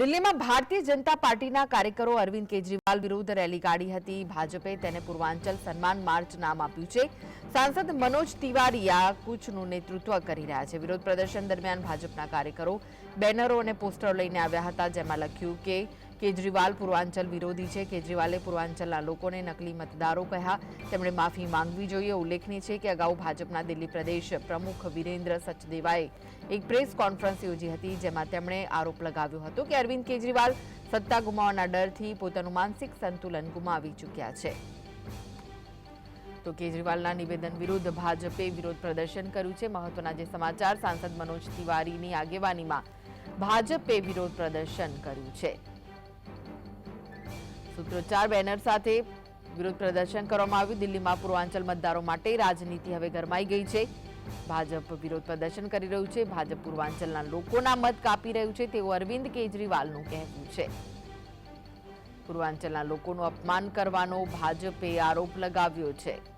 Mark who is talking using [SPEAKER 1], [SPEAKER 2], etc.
[SPEAKER 1] દિલ્હીમાં ભારતીય જનતા પાર્ટીના કાર્યકરો અરવિંદ કેજરીવાલ વિરુદ્ધ રેલી કાઢી હતી. ભાજપે તેને પૂર્વાંચલ સન્માન માર્ચ નામ આપ્યું છે. સાંસદ મનોજ તિવારી આ કૂચનું નેતૃત્વ કરી રહ્યા છે. વિરોધ પ્રદર્શન દરમિયાન ભાજપના કાર્યકરો બેનરો અને પોસ્ટરો લઈને આવ્યા હતા, જેમાં લખ્યું કે કેજરીવાલ પૂર્વાંચલ વિરોધી છે. કેજરીવાલે પૂર્વાંચલના લોકોને નકલી મતદારો કહ્યા. તેમણે માફી માંગવી જોઈએ. ઉલ્લેખનીય છે કે અગાઉ ભાજપના દિલ્હી પ્રદેશ પ્રમુખ વિરેન્દ્ર સચદેવાએ એક પ્રેસ કોન્ફરન્સ યોજી હતી, જેમાં તેમણે આરોપ લગાવ્યો હતો કે અરવિંદ કેજરીવાલ સત્તા ગુમાવવાના ડરથી પોતાનું માનસિક સંતુલન ગુમાવી ચૂક્યા છે. તો કેજરીવાલના નિવેદન વિરુદ્ધ ભાજપે વિરોધ પ્રદર્શન કર્યું છે. મહત્વના જે સમાચાર, સાંસદ મનોજ તિવારીની આગેવાનીમાં ભાજપે વિરોધ પ્રદર્શન કર્યું છે. સૂત્રોચ્ચાર બેનર સાથે વિરોધ પ્રદર્શન કરવામાં આવ્યું. દિલ્હીમાં પૂર્વાંચલ મતદારો માટે રાજનીતિ હવે ગરમાઈ ગઈ છે. ભાજપ વિરોધ પ્રદર્શન કરી રહ્યું છે. ભાજપ પૂર્વાંચલના લોકોના મત કાપી રહ્યું છે. તેવું અરવિંદ કેજરીવાલનું કહેવું છે. પૂર્વાંચલના લોકોનું અપમાન કરવાનો ભાજપે આરોપ લગાવ્યો છે.